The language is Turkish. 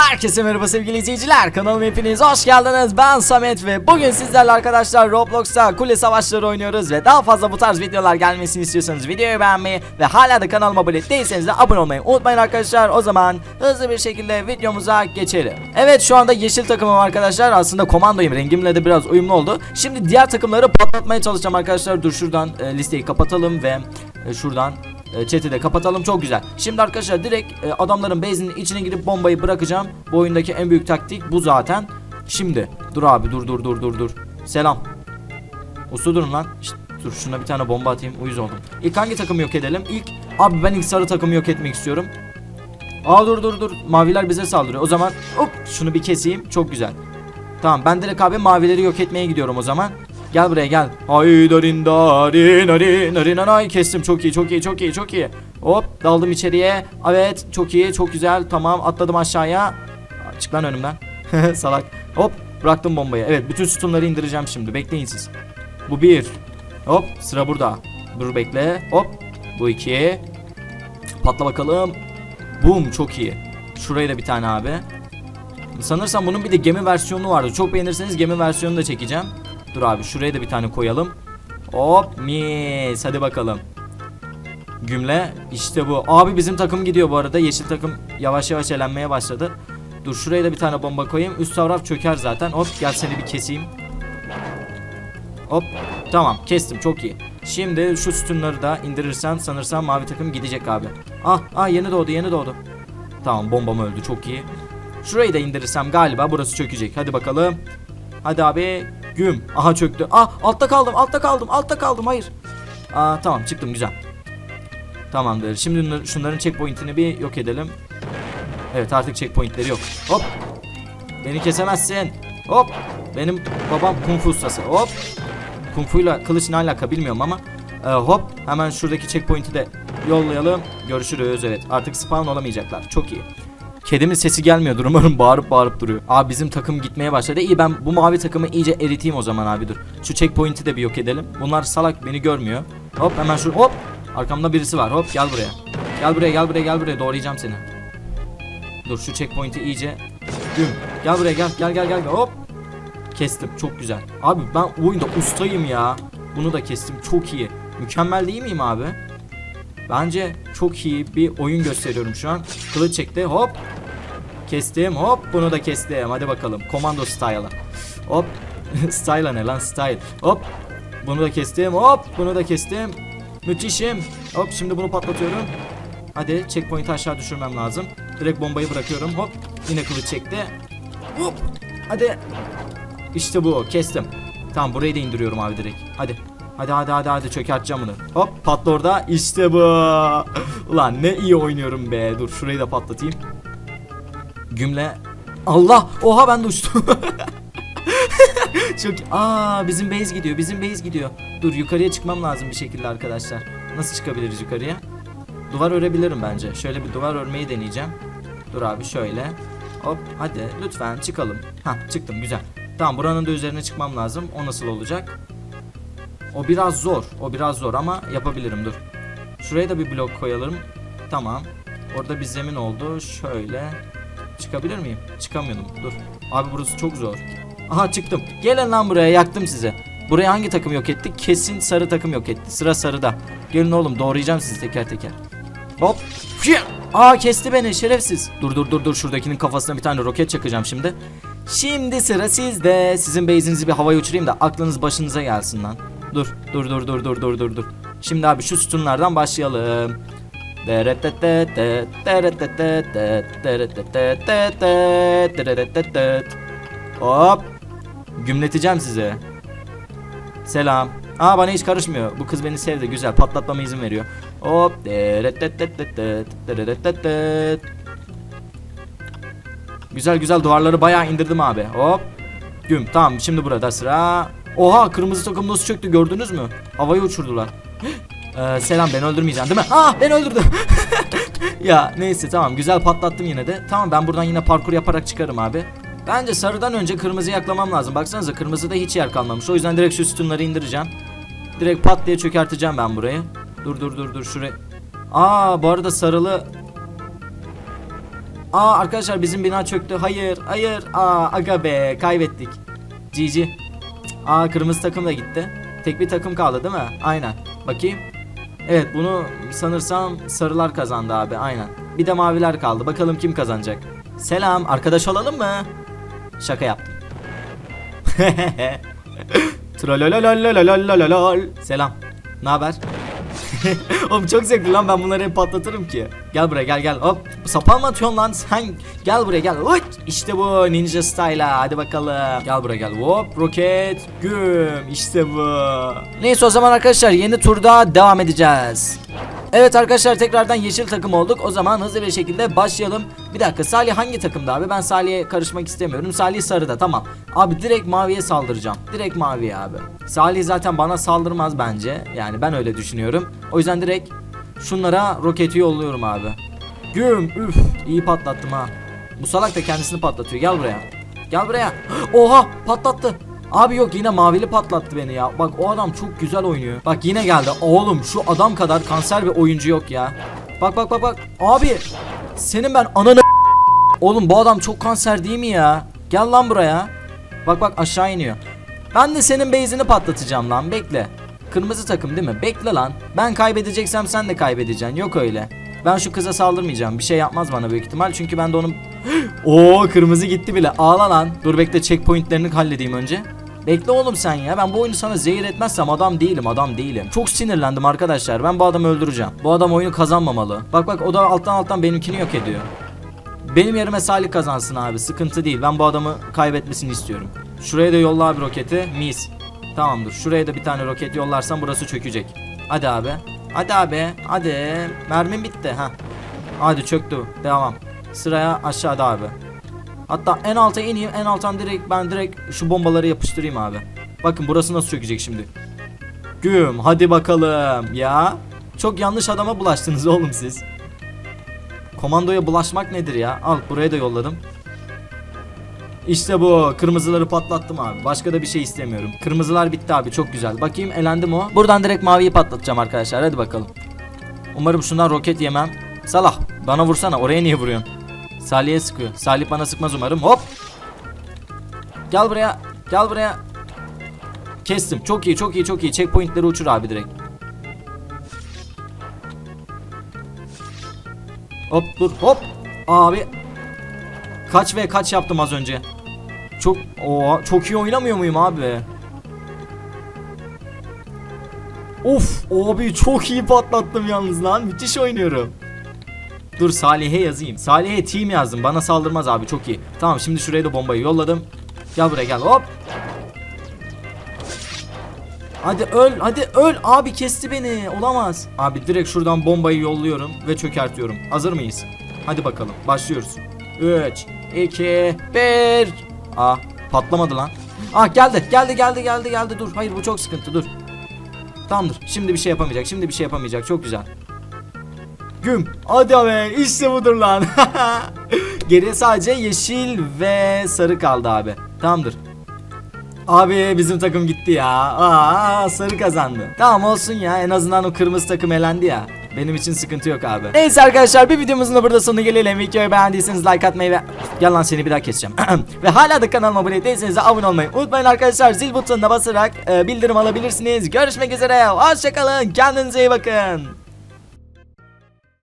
Herkese merhaba sevgili izleyiciler. Kanalıma hepiniz hoş geldiniz. Ben Samet ve bugün sizlerle arkadaşlar Roblox'ta kule savaşları oynuyoruz ve daha fazla bu tarz videolar gelmesini istiyorsanız videoyu beğenmeyi ve hala da kanalıma abone değilseniz de abone olmayı unutmayın arkadaşlar. O zaman hızlı bir şekilde videomuza geçelim. Evet şu anda yeşil takımım arkadaşlar. Aslında komandoyum rengimle de biraz uyumlu oldu. Şimdi diğer takımları patlatmaya çalışacağım arkadaşlar. Dur şuradan e, listeyi kapatalım ve e, şuradan e, Chat'i de kapatalım çok güzel. Şimdi arkadaşlar direkt e, adamların base'inin içine girip bombayı bırakacağım. Bu oyundaki en büyük taktik bu zaten. Şimdi dur abi dur dur dur dur dur. Selam. Uslu durun lan. Şşt, dur şuna bir tane bomba atayım uyuz oldum. İlk hangi takımı yok edelim? İlk abi ben ilk sarı takımı yok etmek istiyorum. Aa dur dur dur. Maviler bize saldırıyor. O zaman hop şunu bir keseyim. Çok güzel. Tamam ben direkt abi mavileri yok etmeye gidiyorum o zaman. Gel buraya gel. Ay darin darin darin darin ay kestim çok iyi çok iyi çok iyi çok iyi. Hop daldım içeriye. Evet çok iyi çok güzel tamam atladım aşağıya. Çık lan önümden. Salak. Hop bıraktım bombayı. Evet bütün sütunları indireceğim şimdi bekleyin siz. Bu bir. Hop sıra burada. Dur bekle. Hop bu iki. Patla bakalım. Boom çok iyi. Şuraya da bir tane abi. Sanırsam bunun bir de gemi versiyonu vardı. Çok beğenirseniz gemi versiyonunu da çekeceğim. Dur abi şuraya da bir tane koyalım. Hop mis. Hadi bakalım. Gümle işte bu. Abi bizim takım gidiyor bu arada. Yeşil takım yavaş yavaş elenmeye başladı. Dur şuraya da bir tane bomba koyayım. Üst taraf çöker zaten. Hop gel seni bir keseyim. Hop tamam kestim çok iyi. Şimdi şu sütunları da indirirsen sanırsam mavi takım gidecek abi. Ah ah yeni doğdu yeni doğdu. Tamam bombam öldü çok iyi. Şurayı da indirirsem galiba burası çökecek. Hadi bakalım. Hadi abi. Güm. Aha çöktü. Ah altta kaldım altta kaldım altta kaldım hayır. Aa tamam çıktım güzel. Tamamdır. Şimdi şunların checkpoint'ini bir yok edelim. Evet artık checkpoint'leri yok. Hop. Beni kesemezsin. Hop. Benim babam kung fu ustası. Hop. Kung fu'yla kılıç ne alaka bilmiyorum ama. Ee, hop. Hemen şuradaki checkpoint'i de yollayalım. Görüşürüz. Evet artık spawn olamayacaklar. Çok iyi. Kedimin sesi gelmiyordur umarım bağırıp bağırıp duruyor. Abi bizim takım gitmeye başladı. İyi ben bu mavi takımı iyice eriteyim o zaman abi dur. Şu checkpoint'i de bir yok edelim. Bunlar salak beni görmüyor. Hop hemen şu hop. Arkamda birisi var. Hop gel buraya. Gel buraya gel buraya gel buraya doğrayacağım seni. Dur şu checkpoint'i iyice Güm. Gel buraya gel gel gel gel hop. Kestim çok güzel. Abi ben oyunda ustayım ya. Bunu da kestim çok iyi. Mükemmel değil miyim abi? Bence çok iyi bir oyun gösteriyorum şu an. Kılıç çekti hop. Kestim hop bunu da kestim. Hadi bakalım. Komando style'a. Hop. Style'a ne lan style. Hop. Bunu da kestim hop. Bunu da kestim. Müthişim. Hop şimdi bunu patlatıyorum. Hadi checkpoint'i aşağı düşürmem lazım. Direkt bombayı bırakıyorum. Hop. Yine kılıç çekti. Hop. Hadi. İşte bu. Kestim. Tamam burayı da indiriyorum abi direkt. Hadi. Hadi hadi hadi hadi çökerteceğim bunu. Hop patla orada. İşte bu. Ulan ne iyi oynuyorum be. Dur şurayı da patlatayım. Gümle. Allah. Oha ben de uçtum. Çok Aa bizim base gidiyor. Bizim base gidiyor. Dur yukarıya çıkmam lazım bir şekilde arkadaşlar. Nasıl çıkabiliriz yukarıya? Duvar örebilirim bence. Şöyle bir duvar örmeyi deneyeceğim. Dur abi şöyle. Hop hadi lütfen çıkalım. Ha çıktım güzel. Tamam buranın da üzerine çıkmam lazım. O nasıl olacak? O biraz zor. O biraz zor ama yapabilirim dur. Şuraya da bir blok koyalım. Tamam. Orada bir zemin oldu. Şöyle. Çıkabilir miyim? Çıkamıyordum. Dur. Abi burası çok zor. Aha çıktım. Gelin lan buraya yaktım size. Buraya hangi takım yok etti? Kesin sarı takım yok etti. Sıra sarıda. Gelin oğlum doğrayacağım sizi teker teker. Hop. Aa kesti beni şerefsiz. Dur dur dur dur şuradakinin kafasına bir tane roket çakacağım şimdi. Şimdi sıra sizde. Sizin base'inizi bir havaya uçurayım da aklınız başınıza gelsin lan. Dur dur dur dur dur dur dur dur. Şimdi abi şu sütunlardan başlayalım. Hop. Gümleteceğim size. Selam. Aa bana hiç karışmıyor. Bu kız beni sevdi. Güzel. Patlatmama izin veriyor. Hop. Güzel güzel duvarları bayağı indirdim abi. Hop. Güm. Tamam şimdi burada sıra. Oha kırmızı takım nasıl çöktü gördünüz mü? Havaya uçurdular. Ee, selam ben öldürmeyeceğim değil mi? Ah ben öldürdüm. ya neyse tamam güzel patlattım yine de. Tamam ben buradan yine parkur yaparak çıkarım abi. Bence sarıdan önce kırmızıyı yaklamam lazım. Baksanıza kırmızıda hiç yer kalmamış. O yüzden direkt şu sütunları indireceğim. Direkt pat diye çökerteceğim ben burayı. Dur dur dur dur şuraya. Aa bu arada sarılı Aa arkadaşlar bizim bina çöktü. Hayır hayır. Aa aga be kaybettik. GG. Aa kırmızı takım da gitti. Tek bir takım kaldı değil mi? Aynen. Bakayım. Evet bunu sanırsam sarılar kazandı abi aynen. Bir de maviler kaldı. Bakalım kim kazanacak. Selam arkadaş olalım mı? Şaka yaptım. Trollololololololol. Selam. Ne haber? Oğlum çok zevkli lan ben bunları hep patlatırım ki. Gel buraya gel gel. Hop. Sapan mı atıyorsun lan sen? Gel buraya gel. Uç. İşte bu ninja style'a. Hadi bakalım. Gel buraya gel. Hop roket. Güm. İşte bu. Neyse o zaman arkadaşlar yeni turda devam edeceğiz. Evet arkadaşlar tekrardan yeşil takım olduk. O zaman hızlı bir şekilde başlayalım. Bir dakika Salih hangi takımda abi? Ben Salih'e karışmak istemiyorum. Salih sarıda tamam. Abi direkt maviye saldıracağım. Direkt maviye abi. Salih zaten bana saldırmaz bence. Yani ben öyle düşünüyorum. O yüzden direkt şunlara roketi yolluyorum abi. Güm üf iyi patlattım ha. Bu salak da kendisini patlatıyor. Gel buraya. Gel buraya. Oha patlattı. Abi yok yine mavili patlattı beni ya. Bak o adam çok güzel oynuyor. Bak yine geldi. Oğlum şu adam kadar kanser bir oyuncu yok ya. Bak bak bak bak. Abi senin ben ananı Oğlum bu adam çok kanser değil mi ya? Gel lan buraya. Bak bak aşağı iniyor. Ben de senin base'ini patlatacağım lan bekle. Kırmızı takım değil mi? Bekle lan. Ben kaybedeceksem sen de kaybedeceksin. Yok öyle. Ben şu kıza saldırmayacağım. Bir şey yapmaz bana büyük ihtimal. Çünkü ben de onun... Oo kırmızı gitti bile. Ağla lan. Dur bekle checkpointlerini halledeyim önce. Bekle oğlum sen ya. Ben bu oyunu sana zehir etmezsem adam değilim adam değilim. Çok sinirlendim arkadaşlar. Ben bu adamı öldüreceğim. Bu adam oyunu kazanmamalı. Bak bak o da alttan alttan benimkini yok ediyor. Benim yerime Salih kazansın abi. Sıkıntı değil. Ben bu adamı kaybetmesini istiyorum. Şuraya da yolla abi roketi. Mis. Tamamdır. Şuraya da bir tane roket yollarsam burası çökecek. Hadi abi. Hadi abi. Hadi. Mermim bitti. ha. Hadi çöktü. Devam. Sıraya aşağıda abi. Hatta en alta ineyim. En alttan direkt ben direkt şu bombaları yapıştırayım abi. Bakın burası nasıl çökecek şimdi. Güm. Hadi bakalım. Ya. Çok yanlış adama bulaştınız oğlum siz. Komandoya bulaşmak nedir ya? Al buraya da yolladım. İşte bu. Kırmızıları patlattım abi. Başka da bir şey istemiyorum. Kırmızılar bitti abi. Çok güzel. Bakayım elendim o. Buradan direkt maviyi patlatacağım arkadaşlar. Hadi bakalım. Umarım şundan roket yemem. Salah bana vursana. Oraya niye vuruyorsun? Salih'e sıkıyor. Salih bana sıkmaz umarım. Hop. Gel buraya. Gel buraya. Kestim. Çok iyi, çok iyi, çok iyi. Checkpointleri uçur abi direkt. Hop dur hop. Abi. Kaç ve kaç yaptım az önce. Çok o çok iyi oynamıyor muyum abi? Of abi çok iyi patlattım yalnız lan. Müthiş oynuyorum. Dur Salih'e yazayım. Salih'e team yazdım. Bana saldırmaz abi çok iyi. Tamam şimdi şuraya da bombayı yolladım. Gel buraya gel hop. Hadi öl hadi öl abi kesti beni olamaz. Abi direkt şuradan bombayı yolluyorum ve çökertiyorum. Hazır mıyız? Hadi bakalım başlıyoruz. 3 2 1 Ah patlamadı lan. Ah geldi geldi geldi geldi geldi dur. Hayır bu çok sıkıntı dur. Tamamdır şimdi bir şey yapamayacak şimdi bir şey yapamayacak çok güzel. Güm. Hadi be işte budur lan. Geriye sadece yeşil ve sarı kaldı abi. Tamamdır. Abi bizim takım gitti ya. Aa sarı kazandı. Tamam olsun ya en azından o kırmızı takım elendi ya. Benim için sıkıntı yok abi. Neyse arkadaşlar bir videomuzun da burada sonuna gelelim. Videoyu beğendiyseniz like atmayı ve yalan seni bir daha keseceğim. ve hala da kanalıma abone değilseniz de abone olmayı unutmayın arkadaşlar. Zil butonuna basarak e, bildirim alabilirsiniz. Görüşmek üzere. Hoşçakalın. Kendinize iyi bakın.